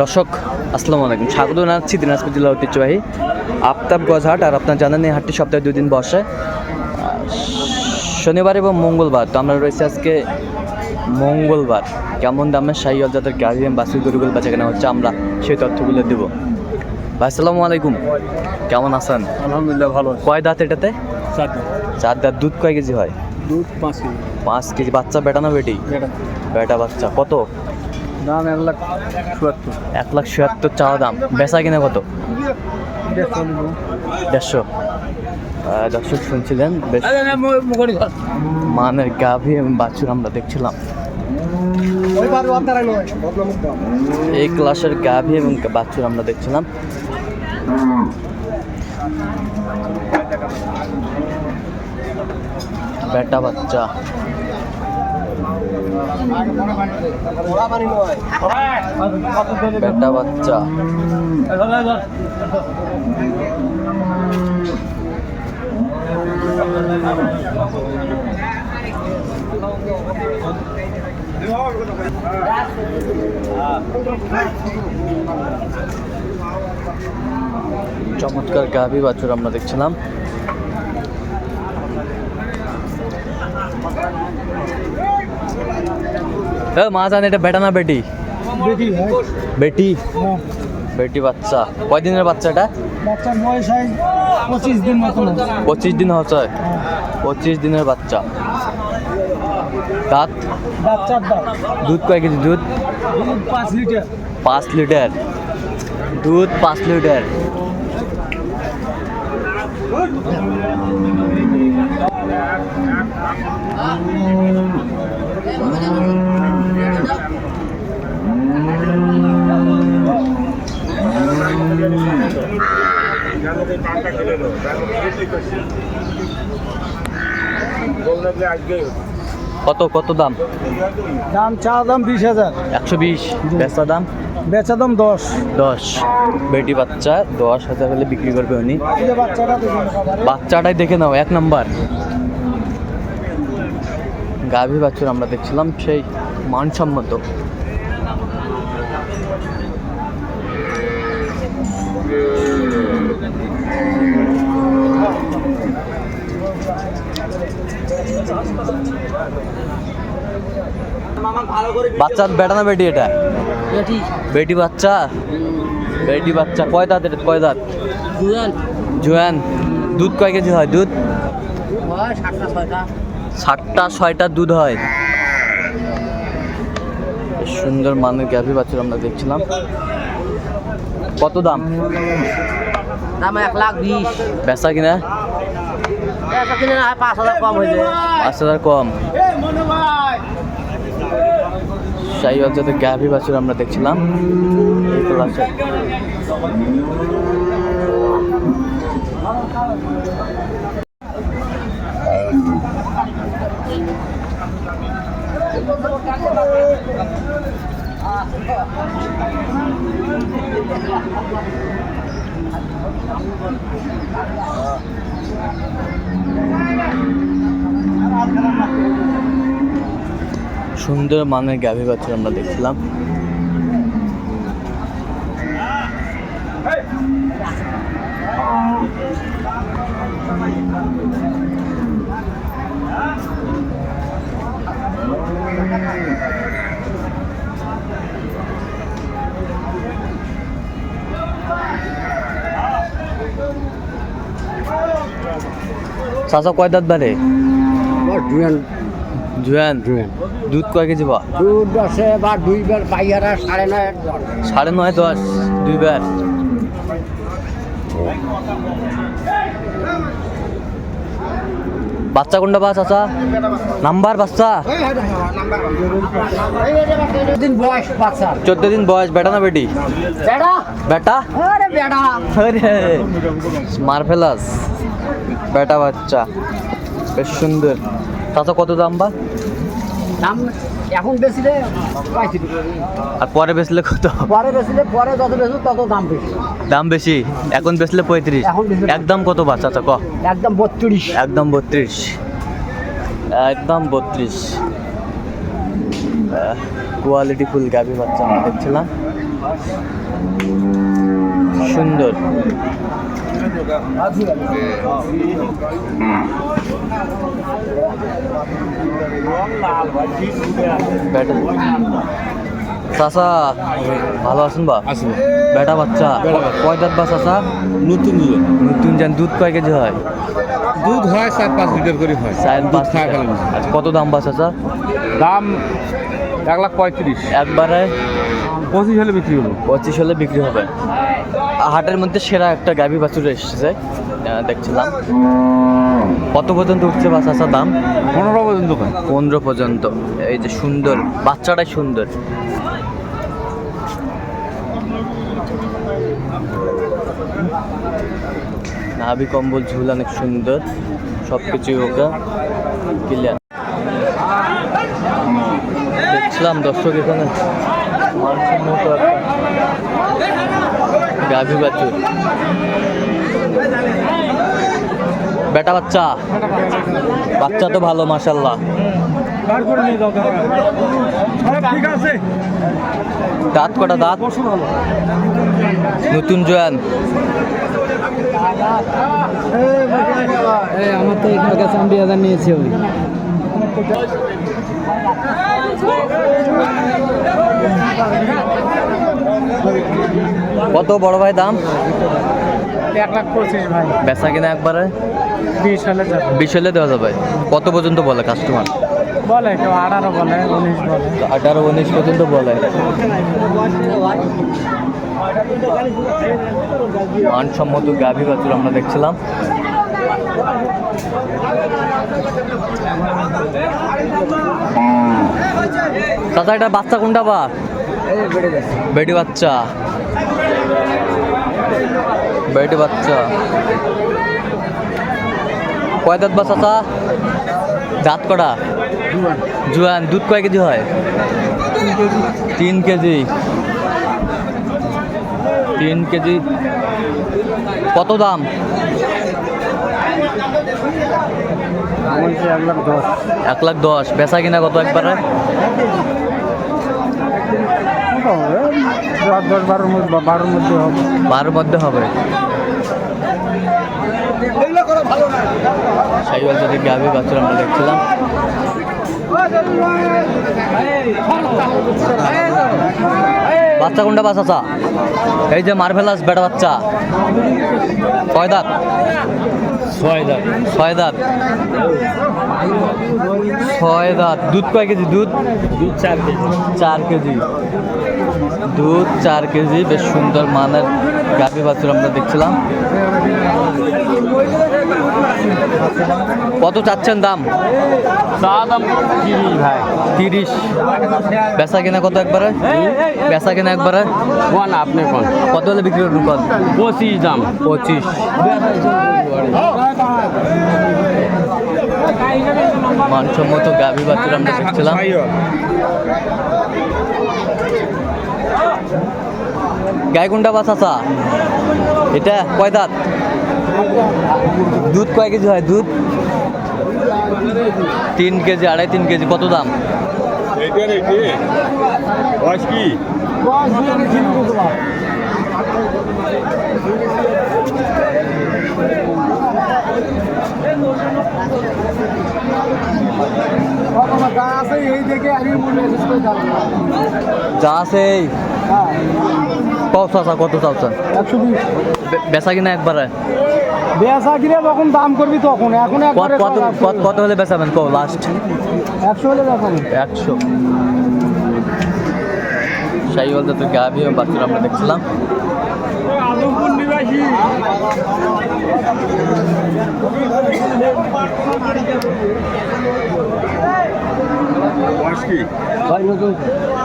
দর্শক আসসালামু আলাইকুম। স্বাগত জানাচ্ছি দিনাজপুর জেলা ঐতিহ্যবাহী আফতাবগঞ্জ হাট আর আপনার জানেন এই হাটটি সপ্তাহে দুই দিন বসে। শনিবার এবং মঙ্গলবার তো আমরা রয়েছে আজকে মঙ্গলবার। কেমন দামে যাদের গাড়ি এবং বাসের গরুগুলো বেচা কেনা হচ্ছে আমরা সেই তথ্যগুলো দেব। ভাই আসসালামু আলাইকুম। কেমন আছেন? আলহামদুলিল্লাহ ভালো কয় দাঁত এটাতে? চার দাঁত। দুধ কয় কেজি হয়? দুধ পাঁচ কেজি। পাঁচ কেজি। বাচ্চা বেটা না বেটি। বেটা বাচ্চা। কত? দাম এক লাখ চুয়াত্তর। এক লাখ ছিয়াত্তর চাওয়া দাম। বেচা কিনা কত? দেড়শো। দেড়শো দর্শক শুনছিলেন বেশ মানের গাভী এবং বাছুর আমরা দেখছিলাম। এই ক্লাসের গাভী এবং বাছুর আমরা দেখছিলাম। বেটা বাচ্চা। বেটা বাচ্চা। চমৎকার গাভী বাছুর আমরা দেখছিলাম। মা জান এটা বেটা না বেটি? বেটি বেটি? বাচ্চা। কয়দিনের বাচ্চা এটা? বাচ্চার বয়স হয় পঁচিশ দিন মতন পঁচিশ দিন হচ্ছে? পঁচিশ দিনের বাচ্চা। দাঁত? বাচ্চার দুধ কয় কেজি দুধ পাঁচ লিটার। পাঁচ লিটার। দুধ পাঁচ লিটার। কত কত দাম? দাম চা দাম বিশ হাজার। একশো বিশ। বেচা দাম? বেচা দাম দশ। দশ। বেটি বাচ্চা দশ হাজার হলে বিক্রি করবে উনি। বাচ্চাটাই দেখে নাও এক নাম্বার। গাভী বাছুর আমরা দেখছিলাম সেই মানসম্মত। বাচ্চার বেটা না বেটি এটা? বেটি। বাচ্চা? বেটি বাচ্চা। কয় দাঁত এটা কয় দাঁত? জোয়ান দুধ কয় কেজি হয়? দুধ? সাতটা ছয়টা। দুধ হয়। সুন্দর মানের গাভী বাছুর আমরা দেখছিলাম। কত দাম? দাম এক লাখ বিশ। বেচা কিনা? পাঁচ হাজার কম হয়ে যায় পাঁচ হাজার কম। সেই অর্থাৎ গাভী বাছুর আমরা দেখছিলাম এই ক্লাসে সুন্দর মানের গাভী বাছুর আমরা দেখছিলাম চাচা কয় দাঁত বাড়ে জুয়ান দুধ কয় কেজি বা? দুধ আছে বা দুই বার পাইয়ারা সাড়ে নয় সাড়ে নয় দশ দুইবার বাচ্চা কোনটা বা চাচা? নাম্বার বাচ্চা? চোদ্দ দিন বয়স বেটা না বেটি? বেটা। বেড়া আরে মার্ভেলাস বেটা বাচ্চা। বেশ সুন্দর। চাচা কত দাম বা? দাম এখন বেশিলে আর পরে বেচলে কত? পরে বেশিলে পরে যত বেশি তত দাম বেশি। দাম বেশি? এখন বেচলে পঁয়ত্রিশ। একদম কত বা চাচা ক? একদম বত্রিশ। একদম বত্রিশ। একদম বত্রিশ। কোয়ালিটি ফুল গাভী বাচ্চা আমরা দেখছিলাম। সুন্দর। চাচা ভালো আছেন বা? আসব বেটা বাচ্চা কয় দাঁত বা চাচা? নতুন নতুন যান দুধ কয় কেজি হয়? দুধ হয় চার পাঁচ লিটার করে হয়। চার পাঁচ খায় লিটার। ফেলে আচ্ছা, কত দাম বা চাচা? দাম এক লাখ পঁয়ত্রিশ। একবারে পঁচিশ হলে বিক্রি হলো। পঁচিশ হলে বিক্রি হবে। হাটের মধ্যে সেরা একটা গাভী বাছুর এসেছে দেখছিলাম। কত পর্যন্ত উঠছে বা চাচা দাম? পনেরো পর্যন্ত পনেরো পর্যন্ত। এই যে সুন্দর বাচ্চাটাই সুন্দর। নাভি কম্বল ঝুল অনেক সুন্দর। সব কিছুই ওকে ক্লিয়ার দেখছিলাম দর্শক এখানে। মানুষের মতো গাভী বাছুর বেটা বাচ্চা। বাচ্চা তো ভালো মাসাল্লাহ দাঁত কটা দাঁত? নতুন জয়ান। আমার তো এখানে কাছে আমি হাজার নিয়েছি ওই। কত বড় ভাই দাম? এক লাখ পঁচিশ ভাই। বেচা কিনা একবারে? বিশ যাবে বিশ হলে দেওয়া যাবে। কত পর্যন্ত বলে কাস্টমার বলে কেউ আঠারো বলে উনিশ বলে। আঠারো উনিশ পর্যন্ত বলে। মানসম্মত গাভী বাছুর আমরা দেখছিলাম। চাচা এটা বাচ্চা কোনটা বা? বেটি বাচ্চা। বেটি বাচ্চা। কয় দাঁত বা চাচা দাঁত কটা? জুয়ান দুধ কয় কেজি হয়? তিন কেজি। তিন কেজি। কত দাম? এক লাখ দশ। বেচা কিনা কত একবারে? দশ বারোর মধ্যে বারোর মধ্যে হবে। বারোর মধ্যে হবে। সাইওয়াল যদি গাভী বাছুর আমরা দেখছিলাম। বাচ্চা কোনটা বাচ্চা এই যে মার্ভেলাস বেটা বাচ্চা। কয় দাঁত ছয় দাম ছয় দাঁত ছয় দাঁত দুধ কয় কেজি দুধ? দুধ চার কেজি। চার কেজি। দুধ চার কেজি বেশ সুন্দর মানের গাভী বাছুর আমরা দেখছিলাম। কত চাচ্ছেন দাম? দাম তিরিশ ভাই। তিরিশ। বেচা কিনা কত একবারে? বেচা কেনা একবারে? কোন আপনি কোন? কত হলে বিক্রি করবেন কত পঁচিশ দাম। পঁচিশ। মানসম্মত গাভী বাছুর আমরা দেখছিলাম। গায়ে কোনটা বাস আসা এটা কয় দাঁত? দুধ কয় কেজি হয়? দুধ? তিন কেজি, আড়াই তিন কেজি, কত দাম? যা আছে কত চাচা, কত একশো বিশ বেচা কিনা একবারে? বেসা কিনে যখন দাম করবি তখন এখন কত কত হলে বেচাবেন? কো লাস্ট একশো। হলে দেখাবো একশো সাইওয়াল জাতের গাভি এবং বাছুর আমরা দেখছিলাম। বয়স কি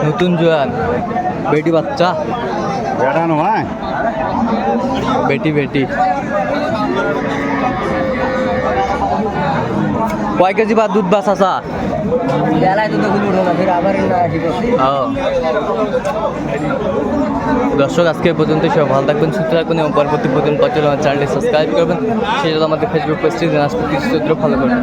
নতুন জোয়ান। বেটি বাচ্চা। বেড়ানো হয় বেটি বেটি। কয় কেজি বা দুধ বা চাচা? ও। দর্শক, আজকে পর্যন্ত সব ভালো থাকবেন, সুস্থ থাকবেন এবং পরবর্তী পর্যন্ত আমার চ্যানেলটি সাবস্ক্রাইব করবেন। সেই জন্য আমাদের ফেসবুক পেজটি দিনাজপুর কৃষি ফলো করবেন।